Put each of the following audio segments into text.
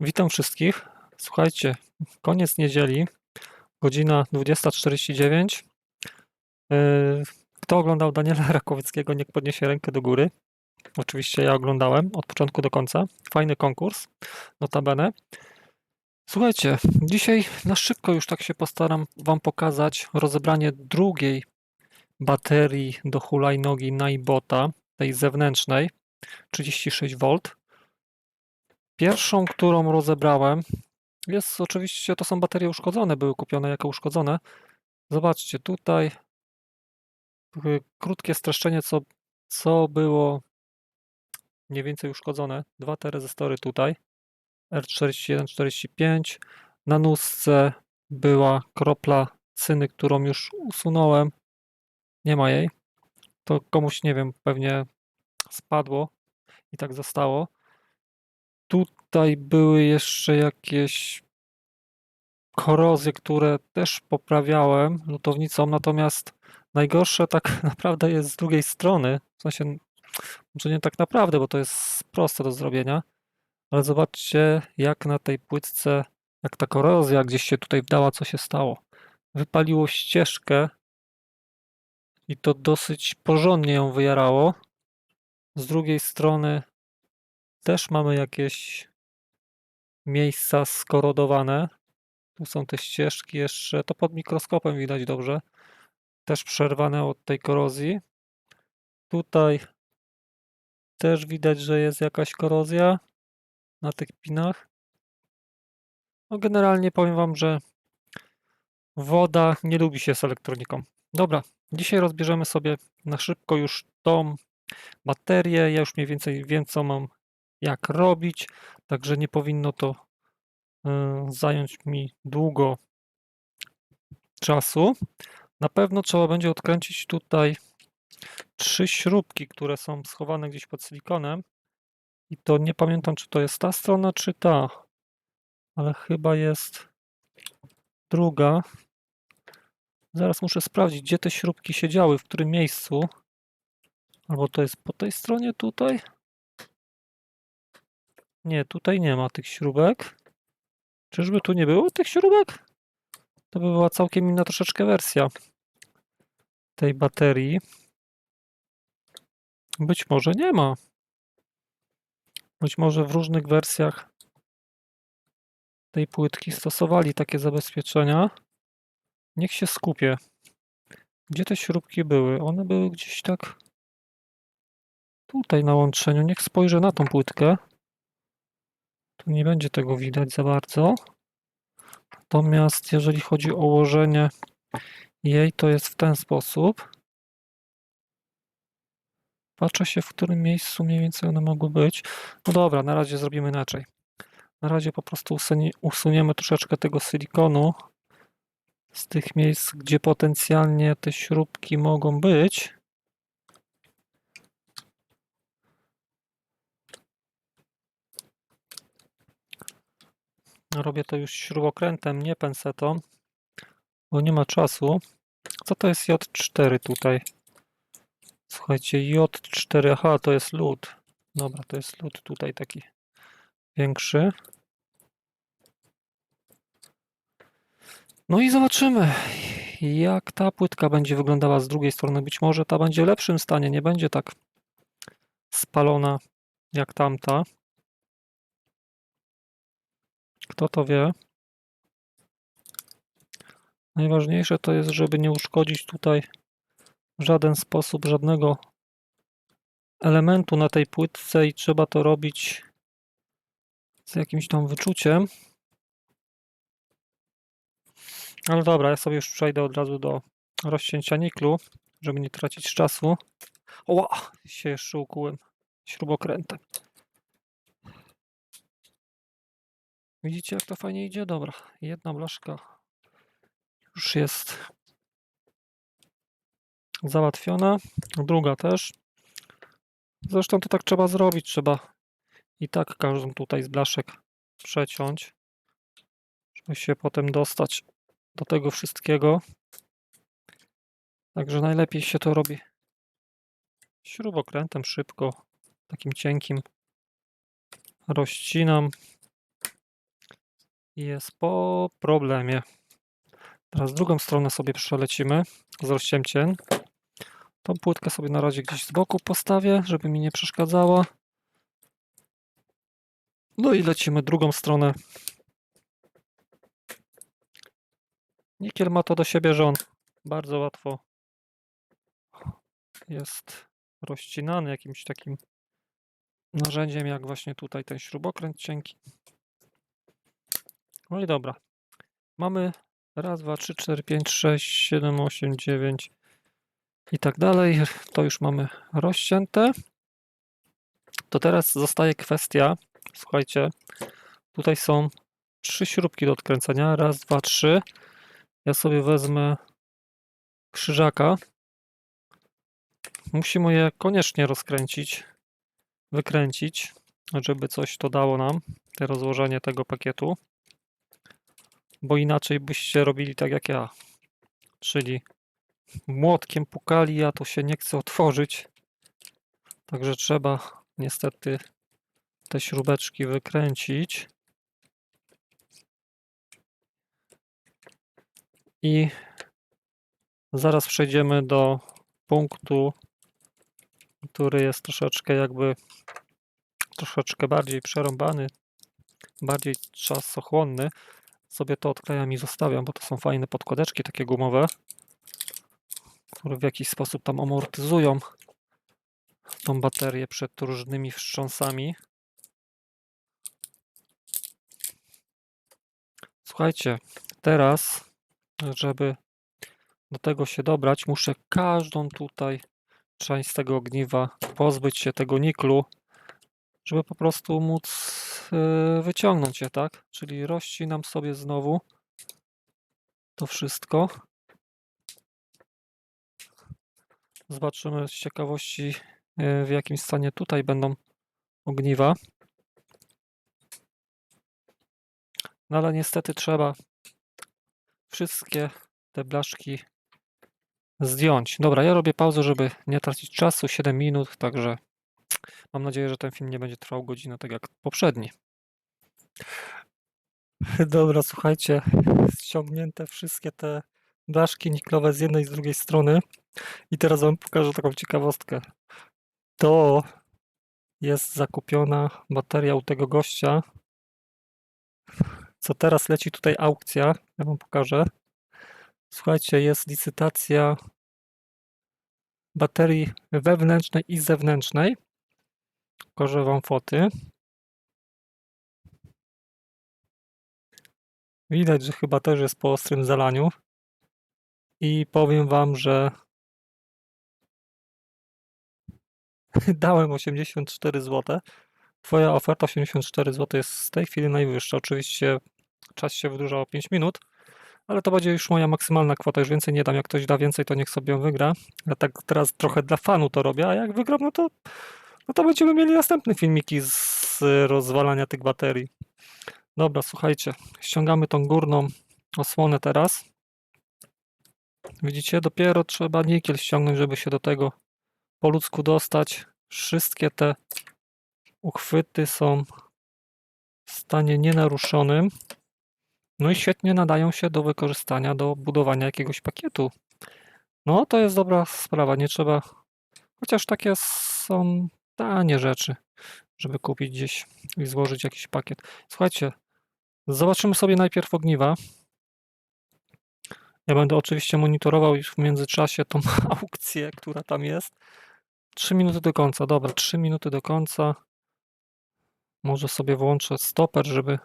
Witam wszystkich. Słuchajcie, koniec niedzieli, godzina 20.49. Yy, Kto oglądał Daniela Rakowieckiego, niech podniesie rękę do góry. Oczywiście ja oglądałem od początku do końca. Fajny konkurs, notabene. Słuchajcie, dzisiaj na szybko już tak się postaram Wam pokazać rozebranie drugiej baterii do hulajnogi Naibota, tej zewnętrznej, 36V. Pierwszą, którą rozebrałem, jest oczywiście, to są baterie uszkodzone, były kupione jako uszkodzone. Zobaczcie, tutaj y, krótkie streszczenie, co, co było mniej więcej uszkodzone. Dwa te rezystory tutaj, R41, 45. Na nóżce była kropla cyny, którą już usunąłem. Nie ma jej. To komuś, nie wiem, pewnie spadło i tak zostało. Tutaj były jeszcze jakieś korozje, które też poprawiałem lutownicą, natomiast najgorsze tak naprawdę jest z drugiej strony. W sensie, może nie tak naprawdę, bo to jest proste do zrobienia, ale zobaczcie, jak na tej płytce, jak ta korozja gdzieś się tutaj wdała, co się stało. Wypaliło ścieżkę i to dosyć porządnie ją wyjarało. Z drugiej strony też mamy jakieś miejsca skorodowane. Tu są te ścieżki jeszcze, to pod mikroskopem widać dobrze. Też przerwane od tej korozji. Tutaj też widać, że jest jakaś korozja na tych pinach. No generalnie powiem Wam, że woda nie lubi się z elektroniką. Dobra, dzisiaj rozbierzemy sobie na szybko już tą baterię. Ja już mniej więcej wiem, co mam jak robić, także nie powinno to y, zająć mi długo czasu. Na pewno trzeba będzie odkręcić tutaj trzy śrubki, które są schowane gdzieś pod silikonem. I to nie pamiętam, czy to jest ta strona, czy ta, ale chyba jest druga. Zaraz muszę sprawdzić, gdzie te śrubki siedziały, w którym miejscu. Albo to jest po tej stronie tutaj? Nie, tutaj nie ma tych śrubek. Czyżby tu nie było tych śrubek? To by była całkiem inna troszeczkę wersja tej baterii. Być może nie ma. Być może w różnych wersjach tej płytki stosowali takie zabezpieczenia. Niech się skupię. Gdzie te śrubki były? One były gdzieś tak tutaj na łączeniu. Niech spojrzę na tą płytkę. Tu nie będzie tego widać za bardzo. Natomiast jeżeli chodzi o ułożenie jej, to jest w ten sposób. Patrzę się, w którym miejscu mniej więcej one mogły być. No dobra, na razie zrobimy inaczej. Na razie po prostu usunie, usuniemy troszeczkę tego silikonu z tych miejsc, gdzie potencjalnie te śrubki mogą być. Robię to już śrubokrętem, nie pensetą, bo nie ma czasu. Co to jest J4 tutaj? Słuchajcie, J4, aha, to jest lód. Dobra, to jest lód tutaj taki większy. No i zobaczymy, jak ta płytka będzie wyglądała z drugiej strony. Być może ta będzie w lepszym stanie, nie będzie tak spalona jak tamta. Kto to wie? Najważniejsze to jest, żeby nie uszkodzić tutaj w żaden sposób żadnego elementu na tej płytce i trzeba to robić z jakimś tam wyczuciem. Ale dobra, ja sobie już przejdę od razu do rozcięcia niklu, żeby nie tracić czasu. Oła, się jeszcze ukułem śrubokrętem. Widzicie, jak to fajnie idzie? Dobra, jedna blaszka już jest załatwiona, druga też. Zresztą to tak trzeba zrobić, trzeba i tak każdą tutaj z blaszek przeciąć, żeby się potem dostać do tego wszystkiego. Także najlepiej się to robi śrubokrętem szybko, takim cienkim. Rozcinam jest po problemie. Teraz drugą stronę sobie przelecimy z rozcięciem. Tą płytkę sobie na razie gdzieś z boku postawię, żeby mi nie przeszkadzała. No i lecimy drugą stronę. Nikiel ma to do siebie, że on bardzo łatwo jest rozcinany jakimś takim narzędziem, jak właśnie tutaj ten śrubokręt cienki. No i dobra. Mamy raz, dwa, trzy, cztery, pięć, sześć, siedem, osiem, dziewięć i tak dalej. To już mamy rozcięte. To teraz zostaje kwestia, słuchajcie, tutaj są trzy śrubki do odkręcenia. Raz, dwa, trzy. Ja sobie wezmę krzyżaka. Musimy je koniecznie rozkręcić, wykręcić, żeby coś to dało nam, te rozłożenie tego pakietu. Bo inaczej byście robili tak jak ja. Czyli młotkiem pukali, a to się nie chce otworzyć. Także trzeba niestety te śrubeczki wykręcić. I zaraz przejdziemy do punktu, który jest troszeczkę jakby troszeczkę bardziej przerąbany, bardziej czasochłonny. Sobie to odklejam i zostawiam, bo to są fajne podkładeczki takie gumowe, które w jakiś sposób tam amortyzują tą baterię przed różnymi wstrząsami. Słuchajcie, teraz, żeby do tego się dobrać, muszę każdą tutaj część z tego ogniwa pozbyć się tego niklu, żeby po prostu móc wyciągnąć je, tak? Czyli rozcinam sobie znowu to wszystko. Zobaczymy z ciekawości, yy, w jakim stanie tutaj będą ogniwa. No ale niestety trzeba wszystkie te blaszki zdjąć. Dobra, ja robię pauzę, żeby nie tracić czasu. 7 minut, także mam nadzieję, że ten film nie będzie trwał godzinę, tak jak poprzedni. Dobra, słuchajcie, ściągnięte wszystkie te blaszki niklowe z jednej i z drugiej strony. I teraz wam pokażę taką ciekawostkę. To jest zakupiona bateria u tego gościa, co teraz leci tutaj aukcja. Ja wam pokażę. Słuchajcie, jest licytacja baterii wewnętrznej i zewnętrznej. Pokażę wam foty. Widać, że chyba też jest po ostrym zalaniu. I powiem wam, że dałem 84 zł. Twoja oferta 84 zł jest w tej chwili najwyższa. Oczywiście czas się wydłuża o 5 minut, ale to będzie już moja maksymalna kwota. Już więcej nie dam. Jak ktoś da więcej, to niech sobie ją wygra. Ja tak teraz trochę dla fanu to robię, a jak wygram, no to, no to będziemy mieli następne filmiki z rozwalania tych baterii. Dobra, słuchajcie, ściągamy tą górną osłonę teraz. Widzicie, dopiero trzeba nikiel ściągnąć, żeby się do tego po ludzku dostać. Wszystkie te uchwyty są w stanie nienaruszonym. No i świetnie nadają się do wykorzystania, do budowania jakiegoś pakietu. No to jest dobra sprawa, nie trzeba, chociaż takie są tanie rzeczy, żeby kupić gdzieś i złożyć jakiś pakiet. Słuchajcie, zobaczymy sobie najpierw ogniwa. Ja będę oczywiście monitorował już w międzyczasie tą aukcję, która tam jest. 3 minuty do końca, dobra, 3 minuty do końca. Może sobie włączę stoper, żeby.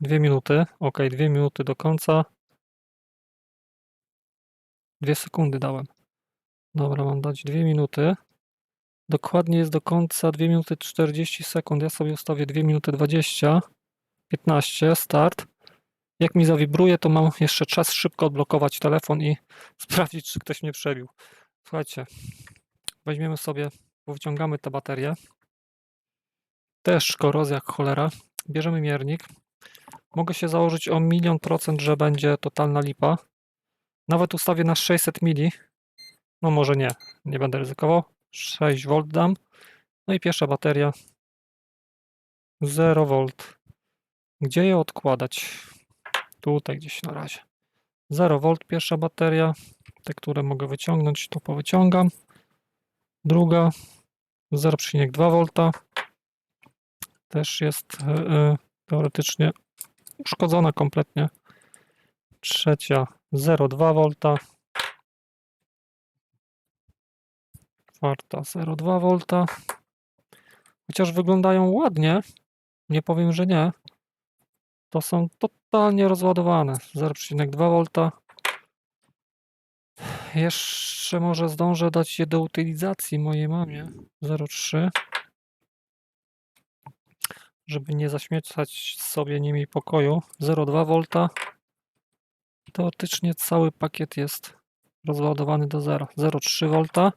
Dwie minuty. Ok, dwie minuty do końca. Dwie sekundy dałem. Dobra, mam dać dwie minuty. Dokładnie jest do końca 2 minuty 40 sekund. Ja sobie ustawię 2 minuty 20. 15, start. Jak mi zawibruje, to mam jeszcze czas szybko odblokować telefon i sprawdzić, czy ktoś mnie przebił. Słuchajcie, weźmiemy sobie, wyciągamy tę baterię. Też korozja jak cholera. Bierzemy miernik. Mogę się założyć o milion procent, że będzie totalna lipa. Nawet ustawię na 600 mili. No może nie, nie będę ryzykował. 6 V dam. No i pierwsza bateria 0 V. Gdzie je odkładać? Tutaj gdzieś na razie. 0 V pierwsza bateria. Te, które mogę wyciągnąć, to powyciągam. Druga 0,2 V. Też jest e, teoretycznie uszkodzona kompletnie. Trzecia 0,2 V. Czwarta 0,2 V. Chociaż wyglądają ładnie, nie powiem, że nie. To są totalnie rozładowane. 0,2 V. Jeszcze może zdążę dać je do utylizacji mojej mamie. 0,3. Żeby nie zaśmiecać sobie nimi pokoju. 0,2 V. Teoretycznie cały pakiet jest rozładowany do 0. 0,3 V.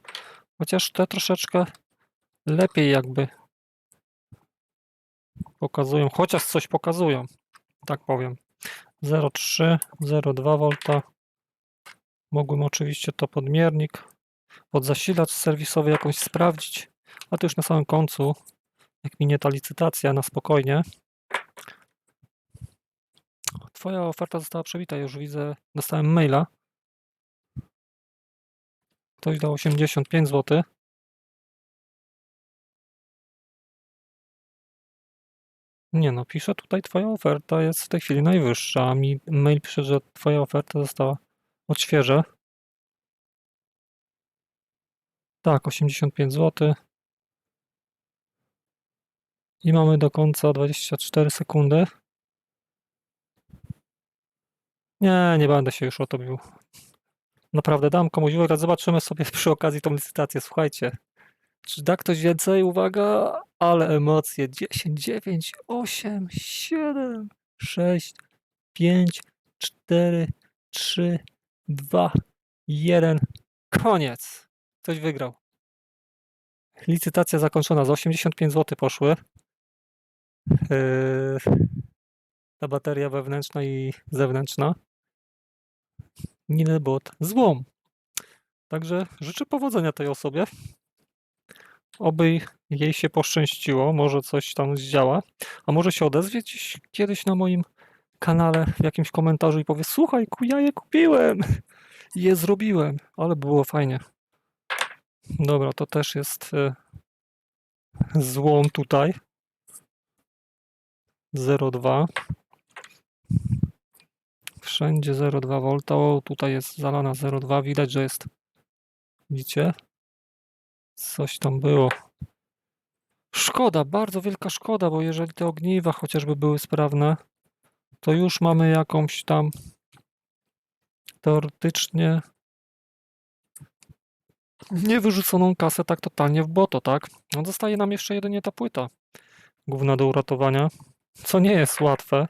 Chociaż te troszeczkę lepiej jakby pokazują, chociaż coś pokazują, tak powiem. 0,3, 0,2 V. Mogłem oczywiście to podmiernik, pod zasilacz serwisowy jakąś sprawdzić, a to już na samym końcu, jak minie ta licytacja, na spokojnie. Twoja oferta została przebita, już widzę, dostałem maila. Ktoś dał 85 zł. Nie no, pisze tutaj twoja oferta jest w tej chwili najwyższa, mi mail pisze, że twoja oferta została odświeżę. Tak, 85 zł. I mamy do końca 24 sekundy. Nie, nie będę się już o to bił. Naprawdę dam komuś wygrać. Zobaczymy sobie przy okazji tą licytację. Słuchajcie. Czy da ktoś więcej? Uwaga, ale emocje. 10, 9, 8, 7, 6, 5, 4, 3, 2, 1. Koniec. Ktoś wygrał. Licytacja zakończona. Za 85 zł poszły. Yy, ta bateria wewnętrzna i zewnętrzna. Ninebot złom. Także życzę powodzenia tej osobie. Oby jej się poszczęściło, może coś tam zdziała, a może się odezwie gdzieś kiedyś na moim kanale w jakimś komentarzu i powie: Słuchaj, ja je kupiłem je zrobiłem, ale było fajnie. Dobra, to też jest e, złom tutaj. 0,2. Wszędzie 0,2 V. O, tutaj jest zalana 0,2. Widać, że jest. Widzicie? Coś tam było. Szkoda, bardzo wielka szkoda, bo jeżeli te ogniwa chociażby były sprawne, to już mamy jakąś tam teoretycznie niewyrzuconą kasę tak totalnie w boto, tak? No zostaje nam jeszcze jedynie ta płyta główna do uratowania, co nie jest łatwe,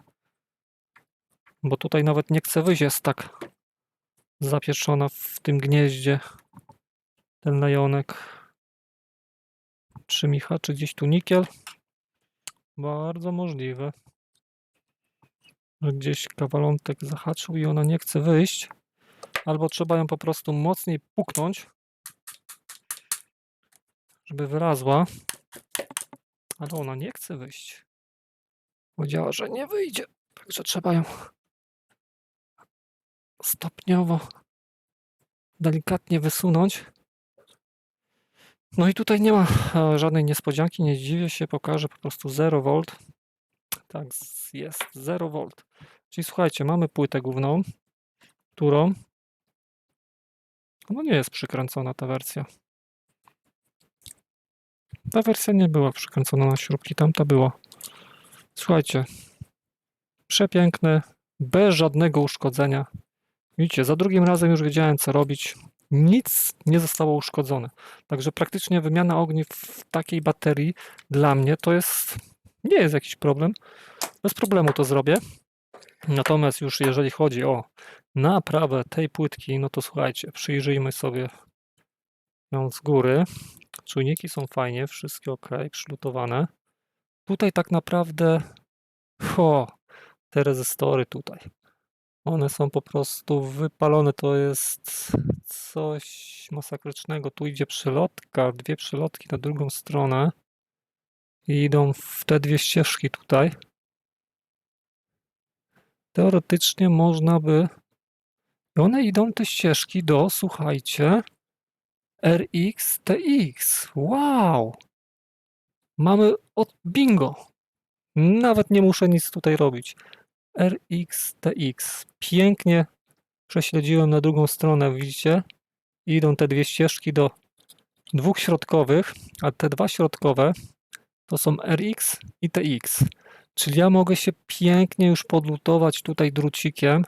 bo tutaj nawet nie chce wyjść, jest tak zapieczona w tym gnieździe ten najonek. Czy mi haczy gdzieś tu nikiel? Bardzo możliwe, że gdzieś kawalątek zahaczył i ona nie chce wyjść. Albo trzeba ją po prostu mocniej puknąć, żeby wyrazła. Ale ona nie chce wyjść. Powiedziała, że nie wyjdzie, także trzeba ją stopniowo, delikatnie wysunąć. No i tutaj nie ma e, żadnej niespodzianki, nie zdziwię się, pokażę po prostu 0 V. Tak, z- jest 0 V. Czyli słuchajcie, mamy płytę główną, którą no nie jest przykręcona ta wersja. Ta wersja nie była przykręcona na śrubki, tamta była. Słuchajcie, przepiękne, bez żadnego uszkodzenia. Widzicie, za drugim razem już wiedziałem co robić. Nic nie zostało uszkodzone. Także praktycznie wymiana ogniw w takiej baterii dla mnie to jest nie jest jakiś problem. Bez problemu to zrobię. Natomiast już jeżeli chodzi o naprawę tej płytki, no to słuchajcie, przyjrzyjmy sobie ją z góry. Czujniki są fajnie, wszystkie ok, przylutowane. Tutaj tak naprawdę, ho, te rezystory tutaj. One są po prostu wypalone. To jest coś masakrycznego. Tu idzie przelotka, dwie przelotki na drugą stronę. i idą w te dwie ścieżki tutaj. Teoretycznie można by. One idą te ścieżki do, słuchajcie, RX TX. Wow! Mamy od bingo. Nawet nie muszę nic tutaj robić. RX TX. Pięknie prześledziłem na drugą stronę, widzicie? Idą te dwie ścieżki do dwóch środkowych, a te dwa środkowe to są RX i TX. Czyli ja mogę się pięknie już podlutować tutaj drucikiem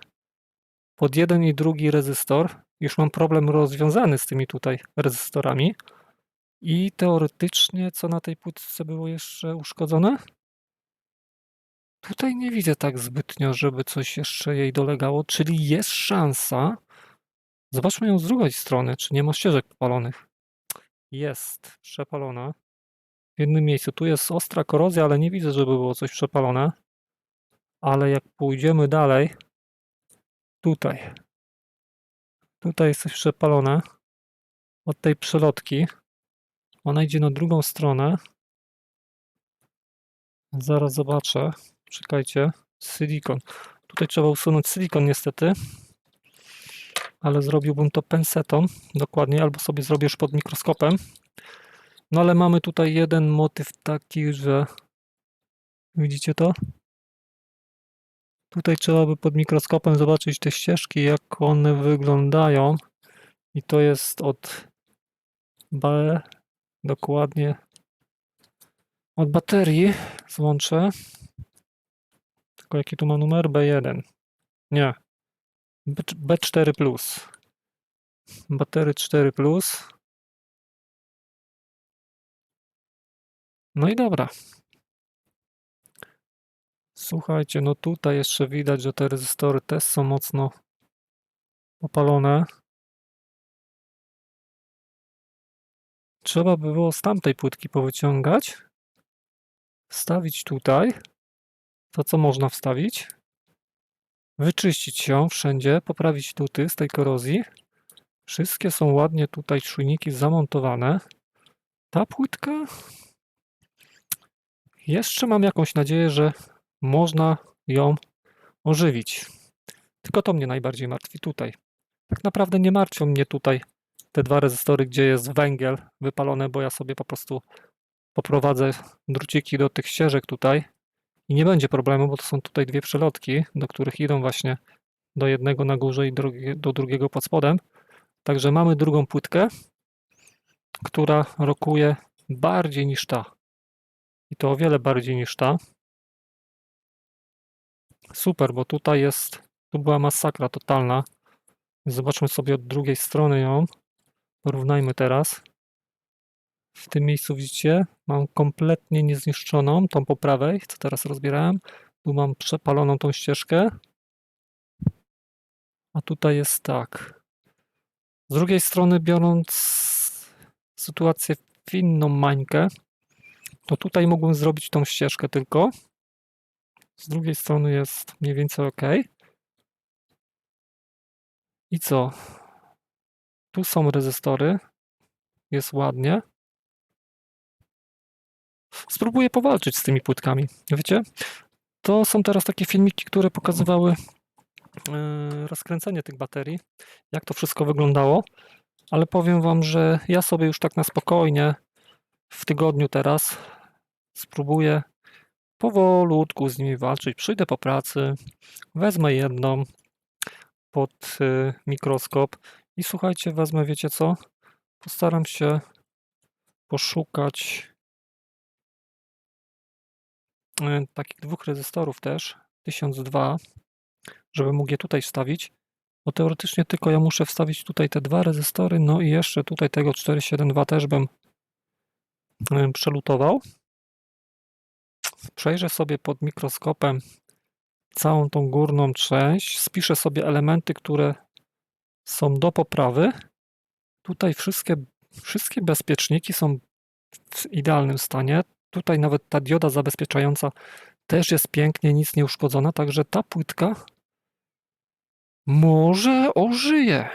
pod jeden i drugi rezystor. Już mam problem rozwiązany z tymi tutaj rezystorami. I teoretycznie, co na tej płytce było jeszcze uszkodzone? Tutaj nie widzę tak zbytnio, żeby coś jeszcze jej dolegało, czyli jest szansa. Zobaczmy ją z drugiej strony, czy nie ma ścieżek popalonych. Jest przepalona. W jednym miejscu. Tu jest ostra korozja, ale nie widzę, żeby było coś przepalone. Ale jak pójdziemy dalej, tutaj. Tutaj jest coś przepalone. Od tej przelotki. Ona idzie na drugą stronę. Zaraz zobaczę. Czekajcie. Silikon. Tutaj trzeba usunąć silikon niestety. Ale zrobiłbym to pensetą. Dokładnie. Albo sobie zrobię już pod mikroskopem. No ale mamy tutaj jeden motyw taki, że widzicie to? Tutaj trzeba by pod mikroskopem zobaczyć te ścieżki, jak one wyglądają. I to jest od B dokładnie od baterii złączę. Tylko jaki tu ma numer? B1. Nie. B, B4. Batery 4. No i dobra. Słuchajcie, no tutaj jeszcze widać, że te rezystory też są mocno opalone. Trzeba by było z tamtej płytki powyciągać. Wstawić tutaj. To, co można wstawić. Wyczyścić ją wszędzie, poprawić tuty z tej korozji. Wszystkie są ładnie tutaj czujniki zamontowane. Ta płytka jeszcze mam jakąś nadzieję, że można ją ożywić. Tylko to mnie najbardziej martwi tutaj. Tak naprawdę nie martwią mnie tutaj te dwa rezystory, gdzie jest węgiel wypalony, bo ja sobie po prostu poprowadzę druciki do tych ścieżek tutaj i nie będzie problemu, bo to są tutaj dwie przelotki, do których idą właśnie do jednego na górze i drugie, do drugiego pod spodem. Także mamy drugą płytkę, która rokuje bardziej niż ta. I to o wiele bardziej niż ta. Super, bo tutaj jest, tu była masakra totalna. Zobaczmy sobie od drugiej strony ją. Porównajmy teraz. W tym miejscu widzicie, mam kompletnie niezniszczoną tą po prawej, co teraz rozbierałem. Tu mam przepaloną tą ścieżkę. A tutaj jest tak. Z drugiej strony biorąc sytuację w inną mańkę, to tutaj mógłbym zrobić tą ścieżkę tylko. Z drugiej strony jest mniej więcej ok. I co? Tu są rezystory. Jest ładnie. Spróbuję powalczyć z tymi płytkami. Wiecie? To są teraz takie filmiki, które pokazywały yy, rozkręcenie tych baterii, jak to wszystko wyglądało. Ale powiem Wam, że ja sobie już tak na spokojnie w tygodniu teraz spróbuję powolutku z nimi walczyć. Przyjdę po pracy, wezmę jedną pod y, mikroskop i słuchajcie, wezmę, wiecie co? Postaram się poszukać takich dwóch rezystorów też, 1002, żeby mógł je tutaj wstawić, bo teoretycznie tylko ja muszę wstawić tutaj te dwa rezystory, no i jeszcze tutaj tego 472 też bym przelutował. Przejrzę sobie pod mikroskopem całą tą górną część, spiszę sobie elementy, które są do poprawy. Tutaj wszystkie, wszystkie bezpieczniki są w idealnym stanie. Tutaj nawet ta dioda zabezpieczająca też jest pięknie, nic nie uszkodzona, także ta płytka może ożyje.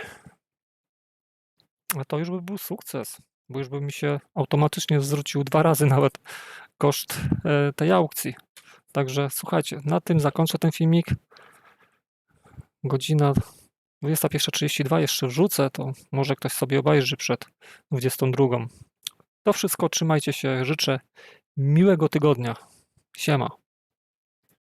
A to już by był sukces, bo już by mi się automatycznie zwrócił dwa razy nawet koszt e, tej aukcji. Także słuchajcie, na tym zakończę ten filmik. Godzina 21.32 jeszcze wrzucę, to może ktoś sobie obejrzy przed 22. To wszystko, trzymajcie się, życzę miłego tygodnia. Siema.